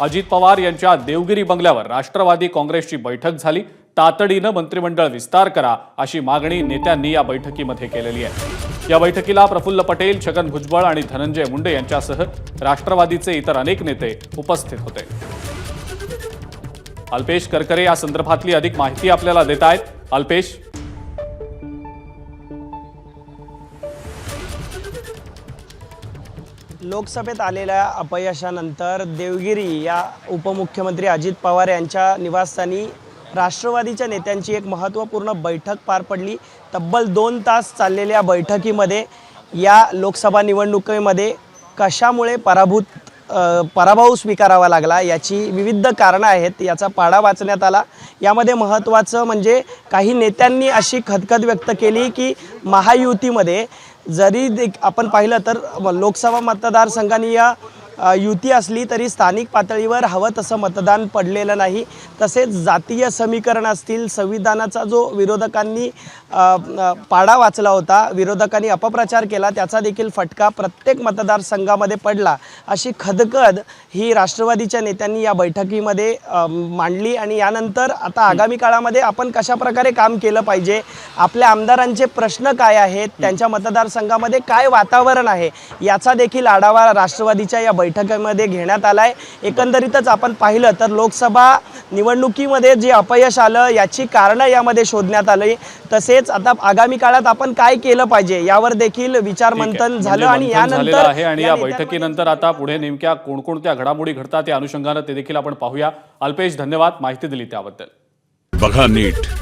अजित पवार यांच्या देवगिरी बंगल्यावर राष्ट्रवादी काँग्रेसची बैठक झाली. तातडीनं मंत्रिमंडळ विस्तार करा अशी मागणी नेत्यांनी या बैठकीमध्ये केलेली आहे. या बैठकीला प्रफुल्ल पटेल छगन भुजबळ आणि धनंजय मुंडे यांच्यासह राष्ट्रवादीचे इतर अनेक नेते उपस्थित होते. अल्पेश करकरे या संदर्भातली अधिक माहिती आपल्याला देत आहेत अल्पेश लोकसभेत आलेल्या अपयशानंतर देवगिरी या उपमुख्यमंत्री अजित पवार यांच्या निवासस्थानी राष्ट्रवादीच्या नेत्यांची एक महत्त्वपूर्ण बैठक पार पडली. तब्बल दोन तास चाललेल्या बैठकीमध्ये या लोकसभा निवडणुकीमध्ये कशामुळे पराभूत पराभव स्वीकारावा लागला. याची विविध कारणं आहेत याचा पाढा वाचण्यात आला. यामध्ये महत्त्वाचं म्हणजे काही नेत्यांनी अशी खदखद व्यक्त केली की महायुतीमध्ये जरी दे- आपण पाहिलं तर लोकसभा मतदारसंघाने या युती असली तरी स्थानिक पातळीवर हवं तसं मतदान पडलेलं नाही. तसेच जातीय समीकरण असतील संविधानाचा जो विरोधकांनी पाडा वाचला होता विरोधकांनी अपप्रचार केला त्याचा देखील फटका प्रत्येक मतदारसंघामध्ये पडला. अशी खदखद ही राष्ट्रवादीच्या नेत्यांनी या बैठकीमध्ये मांडली आणि यानंतर आता आगामी काळामध्ये आपण कशाप्रकारे काम केलं पाहिजे आपल्या आमदारांचे प्रश्न काय आहेत त्यांच्या मतदारसंघामध्ये काय वातावरण आहे याचा देखील आढावा राष्ट्रवादीच्या या बैठकीमध्ये घेण्यात आला आहे एकंदरीतच आपण पाहिलं तर लोकसभा निवडणुकीमध्ये जे अपयश आलं याची कारणं यामध्ये शोधण्यात आली. तसेच आता आगामी काळात आपण काय केलं पाहिजे यावर देखील विचार ठीक आहे. मंथन म्हणजे झालं आणि यानंतर आहे आणि या या बैठकीनंतर आता पुढे नेमक्या कोणकोणत्या घडामोडी घडतात त्या अनुषंगानं ते देखील आपण पाहूया. अल्पेश धन्यवाद. माहिती दिली त्याबद्दल. बघा नीट.